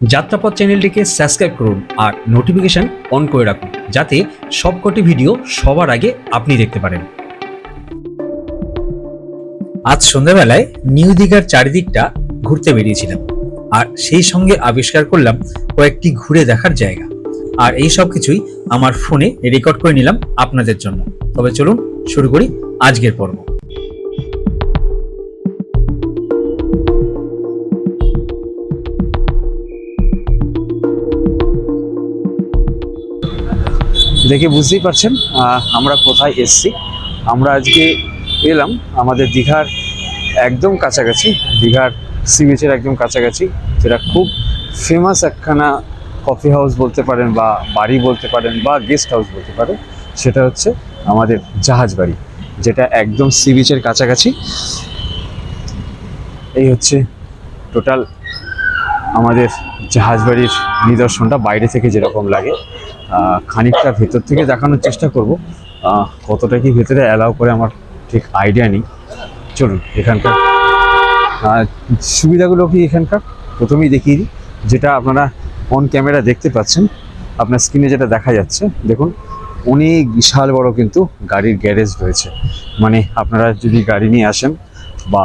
যাত্রাপথ চ্যানেলটিকে সাবস্ক্রাইব করুন আর notification on করে রাখুন, যাতে সবকটি ভিডিও সবার আগে আপনি দেখতে পারেন। আজ সন্ধ্যাবেলায় নিউ দীঘার চারিদিকটা ঘুরতে বেরিয়েছিলাম আর সেই সঙ্গে আবিষ্কার করলাম কয়েকটি ঘুরে দেখার জায়গা। আর এই সব কিছুই আমার ফোনে রেকর্ড করে নিলাম আপনাদের জন্য। তবে চলুন শুরু করি আজকের পর্ব। দেখে বুঝতেই পারছেন আমরা কোথায় এসছি। আমরা আজকে এলাম আমাদের দীঘার একদম কাছাকাছি, দীঘার সি বিচের একদম কাছাকাছি, যেটা খুব ফেমাস একখানা কফি হাউস বলতে পারেন বা বাড়ি বলতে পারেন বা গেস্ট হাউস বলতে পারেন, সেটা হচ্ছে আমাদের জাহাজ বাড়ি, যেটা একদম সি বিচের কাছাকাছি। এই হচ্ছে টোটাল আমাদের জাহাজ বাড়ির নিদর্শনটা, বাইরে থেকে যেরকম লাগে। খানিকটা ভেতর থেকে দেখানোর চেষ্টা করব। কতটা কি ভেতরে অ্যালাউ করে আমার ঠিক আইডিয়া নেই। চলুন, এখানকার সুবিধাগুলো কি এখানকার? প্রথমেই দেখিয়ে দিই, যেটা আপনারা অন ক্যামেরা দেখতে পাচ্ছেন, আপনার স্ক্রিনে যেটা দেখা যাচ্ছে, দেখুন, অনেক বিশাল বড় কিন্তু গাড়ির গ্যারেজ রয়েছে। মানে আপনারা যদি গাড়ি নিয়ে আসেন বা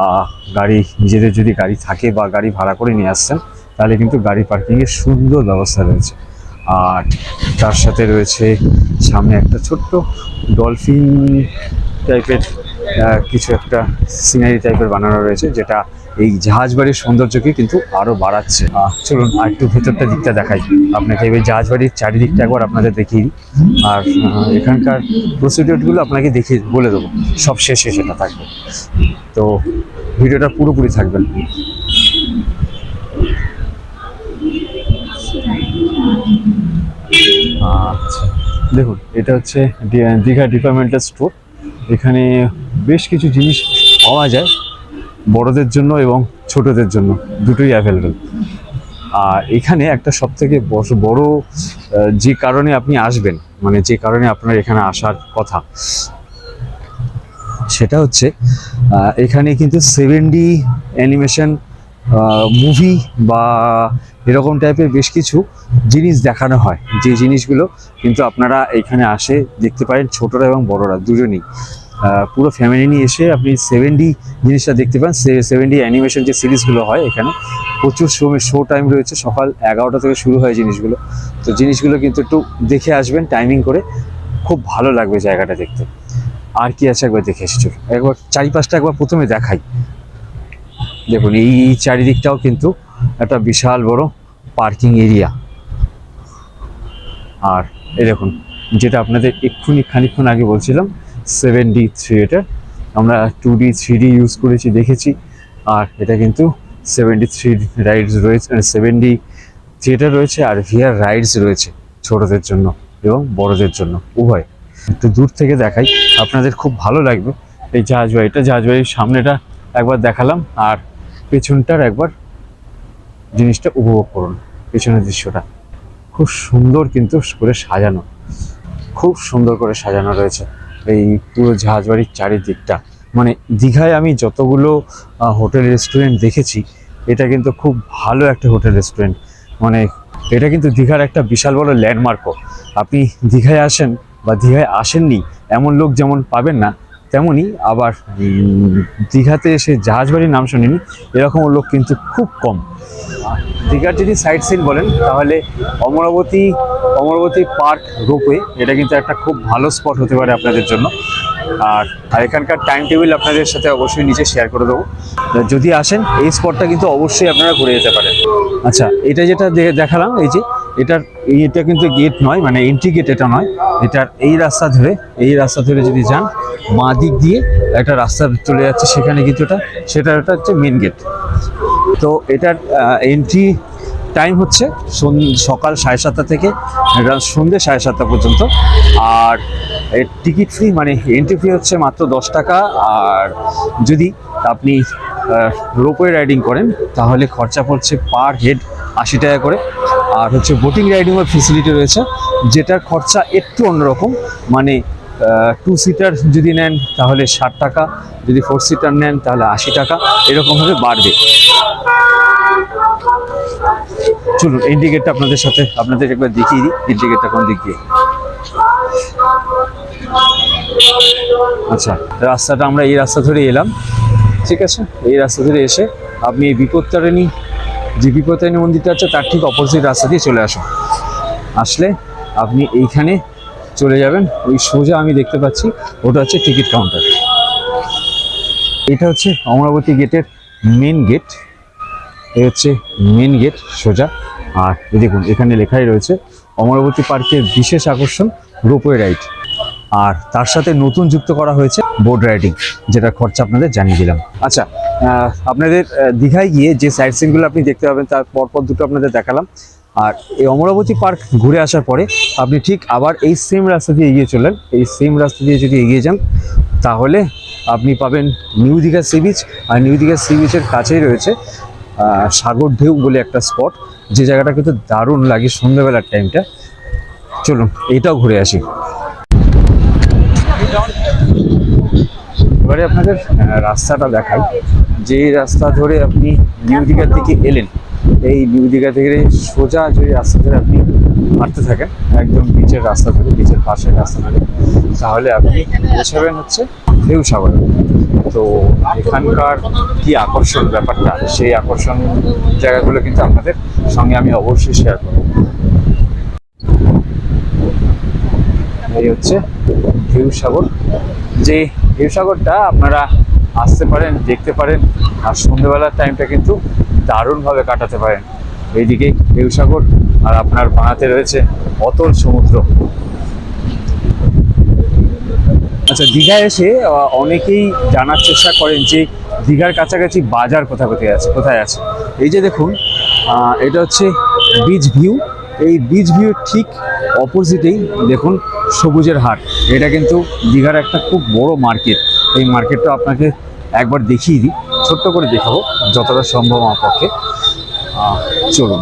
গাড়ি, নিজেদের যদি গাড়ি থাকে বা গাড়ি ভাড়া করে নিয়ে আসছেন, তাহলে কিন্তু গাড়ি পার্কিংয়ের সুন্দর ব্যবস্থা রয়েছে। আর তার সাথে রয়েছে সামনে একটা ছোট্ট ডলফিন টাইপের কিছু একটা সিনারি টাইপের বানানো রয়েছে, যেটা এই জাহাজ বাড়ির সৌন্দর্যকে কিন্তু আরও বাড়াচ্ছে। চলুন আর একটু ভেতরটা দিকটা দেখাই। আপনাকে এবার জাহাজ বাড়ির চারিদিকটা একবার আপনাদের দেখিয়ে আর এখানকার প্রসিডিওরগুলো আপনাকে দেখিয়ে বলে দেবো। সব শেষে সেটা থাকবে। তো ভিডিওটা পুরোপুরি থাকবেন। আচ্ছা। দেখুন, এটা হচ্ছে দীঘা ডিপার্টমেন্টাল স্টোর এখানে বেশ কিছু জিনিস পাওয়া যায় বড়দের জন্য এবং ছোটদের জন্য। দুটোই অ্যাভেলেবেল আর এখানে একটা সব থেকে বড় যে কারণে আপনি আসবেন মানে যে কারণে আপনার এখানে আসার কথা, সেটা হচ্ছে এখানে কিন্তু সেভেন ডি অ্যানিমেশন মুভি বা এরকম টাইপের বেশ কিছু জিনিস দেখানো হয়। যে জিনিসগুলো কিন্তু আপনারা এখানে আসে দেখতে পারেন, ছোটরা এবং বড়রা, দুজনেই। পুরো ফ্যামিলি নিয়ে এসে আপনি সেভেন ডি জিনিসটা দেখতে পান। ডি অ্যানিমেশন যে সিরিজগুলো হয় এখানে, প্রচুর সময় শো টাইম রয়েছে। সকাল এগারোটা থেকে শুরু হয় জিনিসগুলো। তো জিনিসগুলো কিন্তু একটু দেখে আসবেন টাইমিং করে। খুব ভালো লাগবে জায়গাটা দেখতে। আর কি আছে একবার দেখে এসেছ? একবার চারিপাশটা একবার প্রথমে দেখাই। দেখুন, এই চারিদিকটাও কিন্তু একটা বিশাল বড় পার্কিং এরিয়া। আর এই দেখুন, যেটা আপনাদের এক্ষুনি খানিকক্ষণ আগে বলছিলাম, সেভেন ডি থিয়েটার আমরা two D, three D use করেছি, দেখেছি। আর এটা কিন্তু সেভেন ডি, থ্রি রাইডস রয়েছে সেভেন ডি থিয়েটার রয়েছে, আর ভিআর রাইডস রয়েছে ছোটদের জন্য এবং বড়দের জন্য, উভয়। একটু দূর থেকে দেখাই, আপনাদের খুব ভালো লাগবে। এই জাহাজ বাড়িটা জাহাজ বাড়ির সামনেটা একবার দেখালাম, আর পেছনটার একবার জিনিসটা উপভোগ করুন, পেছনের দৃশ্যটা। খুব সুন্দর কিন্তু করে সাজানো। খুব সুন্দর করে সাজানো রয়েছে এই পুরো জাহাজ বাড়ির চারিদিকটা। মানে দীঘায় আমি যতগুলো হোটেল রেস্টুরেন্ট দেখেছি, এটা কিন্তু খুব ভালো একটা হোটেল রেস্টুরেন্ট। মানে এটা কিন্তু দীঘার একটা বিশাল বড় ল্যান্ডমার্কও। আপনি দীঘায় আসেন বা দীঘায় আসেননি, এমন লোক যেমন পাবেন না তেমনই আবার দীঘাতে এসে জাহাজ বাড়ির নাম শুনিনি এরকম লোক কিন্তু খুব কম। দীঘার যদি সাইট সিন বলেন, তাহলে অমরাবতী অমরাবতী পার্ক রোপওয়ে এটা কিন্তু একটা খুব ভালো স্পট হতে পারে আপনাদের জন্য। আর আর এখানকার টাইম টেবিল আপনাদের সাথে অবশ্যই নিচে শেয়ার করে দেবো। যদি আসেন, এই স্পটটা কিন্তু অবশ্যই আপনারা ঘুরে যেতে পারেন। আচ্ছা এটা যেটা দেখালাম, এই যে এটার এটা কিন্তু গেট নয় মানে এন্ট্রি গেট এটা নয়। এটার এই রাস্তা ধরে, এই রাস্তা ধরে যদি যান, বাঁ দিক দিয়ে একটা রাস্তা চলে যাচ্ছে সেখানে কিন্তু এটা, সেটা এটা হচ্ছে মেন গেট তো এটার এন্ট্রি টাইম হচ্ছে সকাল সাড়ে সাতটা থেকে সন্ধ্যে সাড়ে সাতটা পর্যন্ত। আর এর টিকিট ফ্রি মানে এন্ট্রি ফি হচ্ছে মাত্র দশ টাকা। আর যদি আপনি রোপওয়ে রাইডিং করেন, তাহলে খরচা পড়ছে পার হেড আশি টাকা করে। আর হচ্ছে বোটিং রাইডিংয়ের ফেসিলিটি রয়েছে, যেটার খরচা একটু অন্যরকম। মানে টু সিটার যদি নেন তাহলে ষাট টাকা, যদি ফোর সিটার নেন তাহলে আশি টাকা, এরকমভাবে বাড়বে। চলুন ইন্ডিকেটটা আপনাদের সাথে, আপনাদের একবার দেখিয়ে দিই ইন্ডিকেটটা কোন দিক দিয়ে। আচ্ছা রাস্তাটা আমরা এই রাস্তা ধরে এলাম, ঠিক আছে? এই রাস্তা ধরে এসে আপনি এই বিপত্তারিণী যে বিপত্তারিণী মন্দিরটা আছে, তার ঠিক অপোজিট রাস্তা দিয়ে চলে আসুন। আসলে আপনি এইখানে চলে যাবেন, ওই সোজা আমি দেখতে পাচ্ছি, ওটা হচ্ছে টিকিট কাউন্টার এটা হচ্ছে অমরাবতী গেটের মেন গেট এই হচ্ছে মেন গেট সোজা। আর দেখুন, এখানে লেখাই রয়েছে, অমরাবতী পার্কের বিশেষ আকর্ষণ রোপওয়ে রাইড আর তার সাথে নতুন যুক্ত করা হয়েছে বোট রাইডিং যেটা খরচা আপনাদের জানিয়ে দিলাম। আচ্ছা আপনাদের দীঘায় গিয়ে যে সাইট সিনগুলো আপনি দেখতে পাবেন, তার পরপর দুটো আপনাদের দেখালাম। আর এই অমরাবতী পার্ক ঘুরে আসার পরে আপনি ঠিক আবার এই সেম রাস্তা দিয়ে এগিয়ে চলেন এই সেম রাস্তা দিয়ে যদি এগিয়ে যান, তাহলে আপনি পাবেন নিউ দীঘা সি বিচ আর নিউ দীঘা সি বিচের কাছেই রয়েছে সাগর ঢেউ বলে একটা স্পট যে জায়গাটা কিন্তু দারুণ লাগে সন্ধ্যাবেলার টাইমটা চলুন এইটাও ঘুরে আসি। এবারে আপনাদের রাস্তাটা দেখাই। যে রাস্তা ধরে আপনি নিউ দীঘার দিকে এলেন, এই নিউ দীঘা থেকে সোজা যদি রাস্তা ধরে আপনি হাঁটতে থাকেন, একদম বিচের রাস্তা ধরে বিচের পাশের রাস্তা ধরে, তাহলে আপনি পৌঁছাবেন হচ্ছে ঢেউ সাগরে তো এখানকার কি আকর্ষণ ব্যাপারটা, সেই আকর্ষণ জায়গাগুলো কিন্তু আপনাদের সঙ্গে আমি অবশ্যই শেয়ার করব। এই হচ্ছে ঢেউ সাগর যে ঢেউ আপনারা আসতে পারেন, দেখতে পারেন, আর সন্ধ্যেবেলার টাইমটা কিন্তু দারুণভাবে কাটাতে পারেন। এইদিকে ঢেউ আর আপনার বানাতে রয়েছে অতল সমুদ্র। আচ্ছা দীঘায় এসে অনেকেই জানার চেষ্টা করেন যে দীঘার কাছাকাছি বাজার কোথায় কোথায় আছে কোথায় আছে। এই যে দেখুন এটা হচ্ছে বিচ ভিউ এই বিচ ভিউ ঠিক অপোজিটেই দেখুন সবুজের হাট। এটা কিন্তু দীঘার একটা খুব বড় মার্কেট। এই মার্কেটটা আপনাকে একবার দেখিয়ে দিই। ছোট্ট করে দেখাবো, যতটা সম্ভব আমার পক্ষে। চলুন।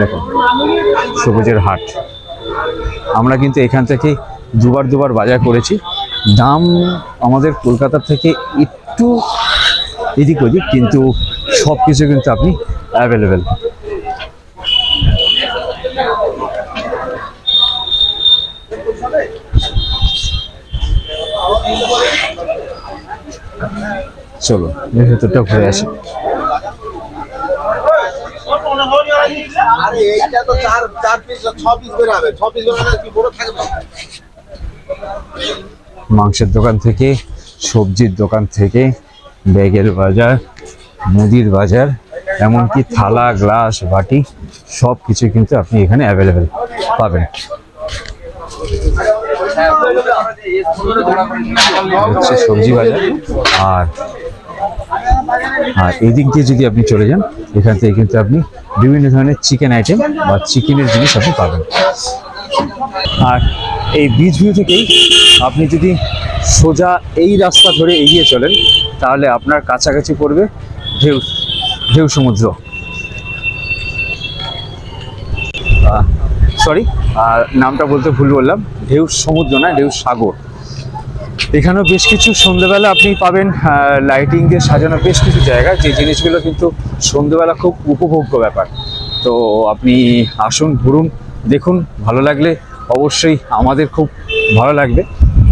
দেখুন, সবুজের হাট। আমরা কিন্তু এখান থেকে দুবার দুবার বাজার করেছি। দাম আমাদের কলকাতা থেকে একটু এদিক ওদিক, কিন্তু সব কিছু কিন্তু আপনি অ্যাভেলেবেল চলো ভেতরটা ঘুরে আসি। আরে এইটা তো চার চার পিস ছ পিস বেরাবে ছ পিস বেরাবে কি বড় থাকবে? মাংসের দোকান থেকে সবজির দোকান থেকে ব্যাগের বাজার মুদির বাজার, এমনকি থালা, গ্লাস, বাটি সব কিছু কিন্তু আপনি এখানে অ্যাভেলেবেল পাবেন। হচ্ছে সবজি বাজার। আর আর এই দিক দিয়ে যদি আপনি চলে যান, এখান থেকে কিন্তু আপনি বিভিন্ন ধরনের চিকেন আইটেম বা চিকেনের জিনিস আপনি পাবেন। আর এই বীজ ভিউ থেকেই আপনি যদি সোজা এই রাস্তা ধরে এগিয়ে চলেন, তাহলে আপনার কাছাকাছি পড়বে ঢেউ ঢেউ সমুদ্র। সরি আর নামটা বলতে ভুল বললাম। ঢেউ সমুদ্র না, ঢেউ সাগর। এখানেও বেশ কিছু সন্ধ্যেবেলা আপনি পাবেন লাইটিং দিয়ে সাজানো বেশ কিছু জায়গা। যে জিনিসগুলো কিন্তু সন্ধ্যেবেলা খুব উপভোগ্য ব্যাপার। তো আপনি আসুন, ঘুরুন, দেখুন, ভালো লাগলে অবশ্যই আমাদের খুব ভালো লাগবে।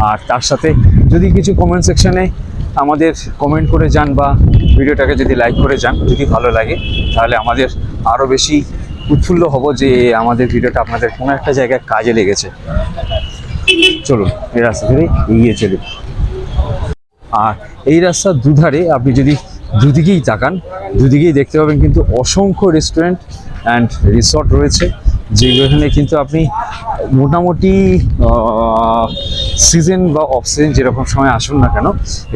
আর তার সাথে যদি কিছু কমেন্ট সেকশনে আমাদের কমেন্ট করে যান বা ভিডিওটাকে যদি লাইক করে যান, যদি ভালো লাগে, তাহলে আমাদের আরও বেশি উৎফুল্ল হব যে আমাদের ভিডিওটা আপনাদের কোনো একটা জায়গায় কাজে লেগেছে। চলুন, এই রাস্তা ধরে এগিয়ে চলি। আর এই রাস্তার দুধারে আপনি যদি দুদিকেই তাকান, দুদিকেই দেখতে পাবেন কিন্তু অসংখ্য রেস্টুরেন্ট অ্যান্ড রিসর্ট রয়েছে। যেখানে কিন্তু আপনি মোটামুটি সিজন বা অফ সিজন যেরকম সময় আসুন না কেন,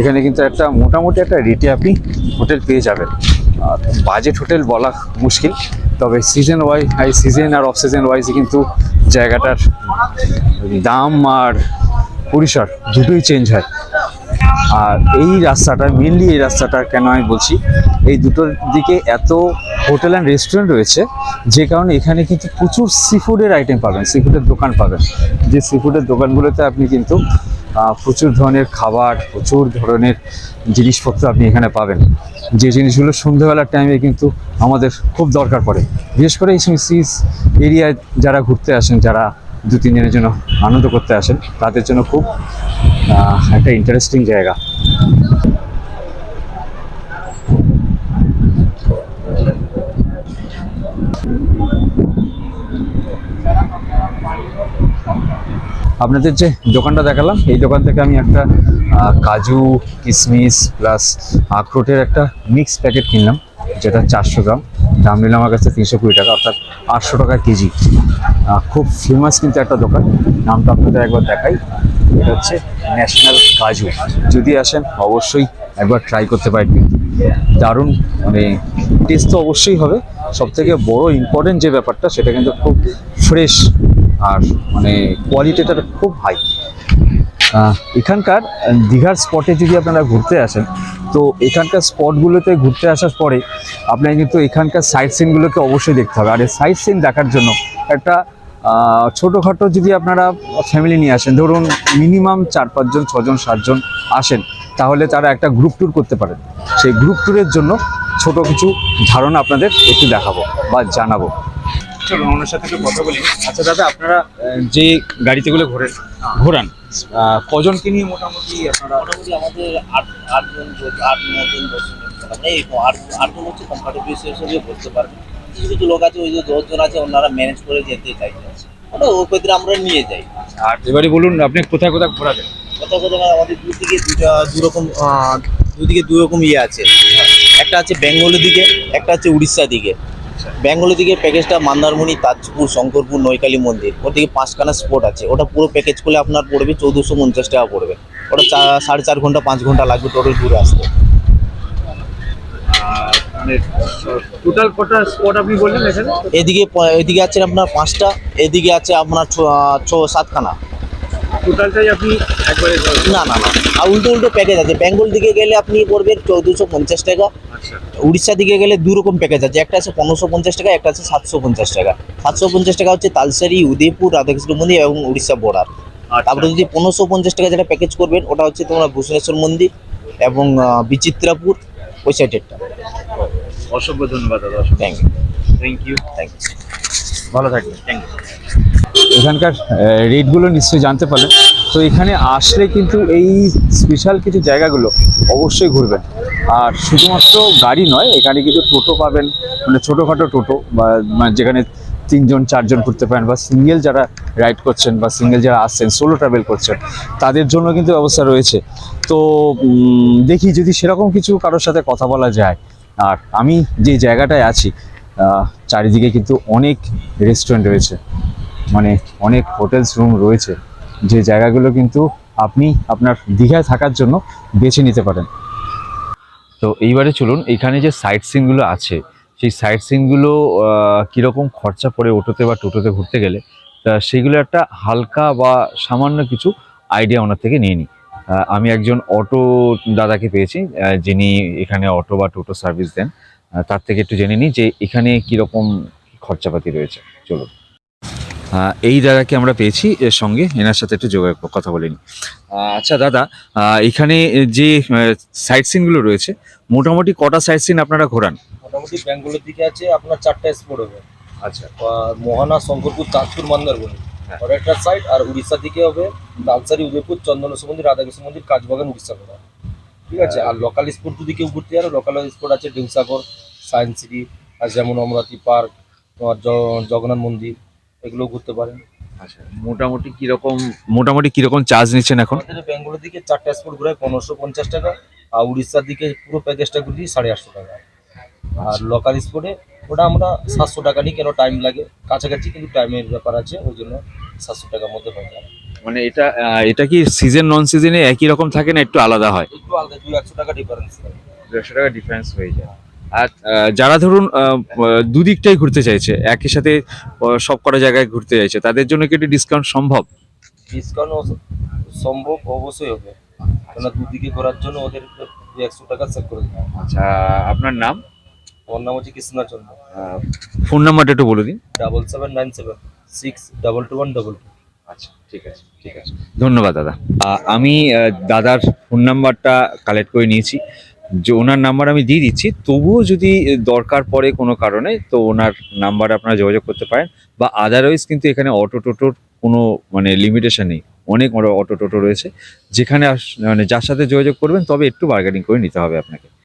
এখানে কিন্তু একটা মোটামুটি একটা রেটে আপনি হোটেল পেয়ে যাবেন। বাজেট হোটেল বলা মুশকিল, তবে সিজন ওয়াইজ সিজন আর অফ সিজন ওয়াইজে কিন্তু জায়গাটার দাম আর পরিসর দুটোই চেঞ্জ হয়। আর এই রাস্তাটা মেনলি এই রাস্তাটা কেন আমি বলছি, এই দুটোর দিকে এত হোটেল অ্যান্ড রেস্টুরেন্ট রয়েছে, যে কারণে এখানে কিন্তু প্রচুর সি ফুডের আইটেম পাবেন সি ফুডের দোকান পাবেন। যে সি ফুডের দোকানগুলোতে আপনি কিন্তু প্রচুর ধরনের খাবার, প্রচুর ধরনের জিনিসপত্র আপনি এখানে পাবেন। যে জিনিসগুলো সন্ধ্যেবেলার টাইমে কিন্তু আমাদের খুব দরকার পড়ে। বিশেষ করে এই সিস এরিয়ায় যারা ঘুরতে আসেন, যারা দু তিন দিনের জন্য আনন্দ করতে আসেন। তাদের জন্য খুব একটা ইন্টারেস্টিং জায়গা। আপনাদের যে দোকানটা দেখালাম, এই দোকান থেকে আমি একটা কাজু কিশমিশ প্লাস আখরোটের একটা মিক্স প্যাকেট কিনলাম, যেটা চারশো গ্রাম। দাম নিল আমার কাছে তিনশো কুড়ি টাকা, অর্থাৎ আটশো টাকা কেজি। খুব ফেমাস কিন্তু একটা দোকান, নামটা আপনাদের একবার দেখাই। এটা হচ্ছে ন্যাশনাল কাজু যদি আসেন, অবশ্যই একবার ট্রাই করতে পারেন কিন্তু। দারুণ মানে টেস্ট তো অবশ্যই হবে। সব থেকে বড় ইম্পর্টেন্ট যে ব্যাপারটা, সেটা কিন্তু খুব ফ্রেশ আর মানে কোয়ালিটিটা খুব হাই এখানকার দীঘার স্পটে যদি আপনারা ঘুরতে আসেন, তো এখানকার স্পটগুলোতে ঘুরতে আসার পরে আপনার কিন্তু এখানকার সাইট সিনগুলোকে অবশ্যই দেখতে হবে। আর এই সাইট সিন দেখার জন্য একটা ছোটোখাটো যদি আপনারা ফ্যামিলি নিয়ে আসেন, ধরুন মিনিমাম চার পাঁচজন, ছজন, সাতজন আসেন, তাহলে তারা একটা গ্রুপ ট্যুর করতে পারেন। সেই গ্রুপ ট্যুরের জন্য ছোট কিছু ধারণা আপনাদের একটু দেখাবো বা জানাব। চলুন, ওনার সাথে কথা বলি। আচ্ছা দাদা, আপনারা যে গাড়িতেগুলো ঘোরেন, ঘোরান কজনকে নিয়ে মোটামুটি আপনারা মোটামুটি আমাদের আট আটজন আট নজন দশজন মানে এই আট আটজন হচ্ছে কমফর্টেবল হিসেবে বসতে পারবে কিছু কিছু লোক আছে ওই যে দশজন আছে ওনারা ম্যানেজ করে যেতে চাইছে। ওটা ওই ক্ষেত্রে আমরা নিয়ে যাই। আর এবারে বলুন আপনি কোথায় কোথায় ঘোরাবেন? কথা কথা আমাদের দুদিকে দুটা দুরকম দুদিকে দু রকম ইয়ে আছে। একটা আছে বেঙ্গলের দিকে একটা আছে উড়িষ্যার দিকে। বেঙ্গলের দিকে প্যাকেজটা মন্দারমণি তাজপুর শঙ্করপুর নৈকালী মন্দির। ওর দিকে পাঁচখানা স্পট আছে। ওটা পুরো প্যাকেজ করলে আপনার পড়বে চৌদ্দশো পঞ্চাশ টাকা পড়বে। ওটা সাড়ে চার ঘণ্টা পাঁচ ঘণ্টা লাগবে টোটাল ঘুরে আসতে। মানে টোটাল কটা স্পট আপনি বললেন এখানে? এদিকে এদিকে আছে আপনার পাঁচটা এদিকে আছে আপনার ছ সাতখানা। টোটালটাই আপনি একবারে না না না। আর উল্টো উল্টো প্যাকেজ আছে। বেঙ্গল দিকে গেলে আপনি পড়বেন চৌদ্দশো পঞ্চাশ টাকা। আচ্ছা। উড়িষ্যা দিকে গেলে দু রকম প্যাকেজ আছে। একটা আছে পনেরোশো পঞ্চাশ টাকা একটা আছে সাতশো পঞ্চাশ টাকা। সাতশো পঞ্চাশ টাকা হচ্ছে তালসারি উদয়পুর রাধাকৃষ্ণ মন্দির এবং উড়িষ্যা বর্ডার তারপরে যদি পনেরোশো পঞ্চাশ টাকা যেটা প্যাকেজ করবেন ওটা হচ্ছে তোমার ভূষণেশ্বর মন্দির এবং বিচিত্রাপুর ওই সাইডেরটা অসংখ্য ধন্যবাদ দাদা thank you thank you thank you ভালো থাকবেন। থ্যাংক ইউ এখানকার রেটগুলো নিশ্চয়ই জানতে পারলেন। তো এখানে আসলে কিন্তু এই স্পেশাল কিছু জায়গাগুলো অবশ্যই ঘুরবেন। আর শুধুমাত্র গাড়ি নয়, এখানে কিন্তু টোটো পাবেন মানে ছোটোখাটো টোটো বা মানে যেখানে তিনজন, চারজন ঘুরতে পারেন বা সিঙ্গেল যারা রাইড করছেন বা সিঙ্গেল যারা আসছেন সোলো ট্রাভেল করছেন, তাদের জন্য কিন্তু ব্যবস্থা রয়েছে। তো দেখি যদি সেরকম কিছু কারোর সাথে কথা বলা যায়, আর আমি যে জায়গাটায় আছি চারিদিকে কিন্তু অনেক রেস্টুরেন্ট রয়েছে। মানে অনেক হোটেলস রুম রয়েছে, যে জায়গাগুলো কিন্তু আপনি আপনার দীঘায় থাকার জন্য বেছে নিতে পারেন। তো এইবারে চলুন, এখানে যে সাইট সিনগুলো আছে, সেই সাইট সিনগুলো কীরকম খরচা পড়ে অটোতে বা টোটোতে ঘুরতে গেলে, তা সেগুলো একটা হালকা বা সামান্য কিছু আইডিয়া ওনার থেকে নিয়ে নিই আমি একজন অটো দাদাকে পেয়েছি যিনি এখানে অটো বা টোটো সার্ভিস দেন। তার থেকে একটু জেনে নিই যে এখানে কীরকম খরচাপাতি রয়েছে। চলুন। এই দাদাকে আমরা পেয়েছি এর সঙ্গে এনার সাথে একটু যোগাযোগ কথা বলে নিই। আহ, আচ্ছা দাদা এখানে যে সাইট সিনগুলো রয়েছে মোটামুটি কটা সাইট সিন আপনারা ঘোরান? মোটামুটি বেঙ্গলের দিকে আছে আপনার চারটা স্পোর্ট হবে। আচ্ছা। মোহনা শঙ্করপুর তাজপুর মন্দারমণি। হ্যাঁ। আর একটা সাইড আর উড়িষ্যার দিকে হবে তালসারি উদয়পুর চন্দনেশ্বর মন্দির রাধাকৃষ্ণ মন্দির কাজবাগান উড়িষ্যা করা। ঠিক আছে? আর লোকাল স্পোর্ট যদি কেউ ঘুরতে যাবে লোকাল স্পোর্ট আছে ডিউসাগর সায়েন্স সিটি আর যেমন অমরাতি পার্ক তোমার জগন্নাথ মন্দির। এগুলো ঘুরতে পারেন। আচ্ছা মোটামুটি কীরকম মোটামুটি কীরকম চার্জ নিচ্ছেন এখন? আমাদের বেঙ্গলের দিকে চারটা স্পোর্ট ঘুরে পনেরোশো পঞ্চাশ টাকা আর উড়িষ্যার দিকে পুরো প্যাকেজটা ঘুরি সাড়ে আটশো টাকা। আর লোকাল স্পোর্টে ওটা আমরা সাতশো টাকা নিই কেন টাইম লাগে? কাছাকাছি কিন্তু টাইমের ব্যাপার আছে ওই জন্য সাতশো টাকার মধ্যে হয়ে যায়। মানে এটা এটা কি সিজন নন সিজনে একই রকম থাকে না একটু আলাদা হয়? একটু আলাদা দুই একশো টাকা ডিফারেন্স দেড়শো টাকা ডিফারেন্স হয়ে যায়। আর যারা ধরুন দুদিকটাই ঘুরতে চাইছে একই সাথে সব কটা জায়গায় ঘুরতে চাইছে তাদের জন্য কি একটু ডিসকাউন্ট সম্ভব? ডিসকাউন্ট সম্ভব অবশ্যই হবে। কেননা দুদিকে ঘোরার জন্য ওদের একশো টাকা সেভ করে আচ্ছা আপনার নাম? আমার নাম হচ্ছে কৃষ্ণাচন্দ্র ফোন নাম্বারটা একটু বলে দিন। Double seven nine seven six double two one double two আচ্ছা ঠিক আছে ঠিক আছে। ধন্যবাদ দাদা। আমি দাদার ফোন নাম্বারটা কালেক্ট করে নিয়েছি। যে ওনার নাম্বার আমি দিয়ে দিচ্ছি, তবুও যদি দরকার পড়ে কোনো কারণে, তো ওনার নাম্বার আপনারা যোগাযোগ করতে পারেন বা আদারওয়াইজ কিন্তু এখানে অটো টোটোর কোনো মানে লিমিটেশন নেই। অনেক অটো টোটো রয়েছে, যেখানে মানে যার সাথে যোগাযোগ করবেন, তবে একটু বার্গেনিং করে নিতে হবে আপনাকে।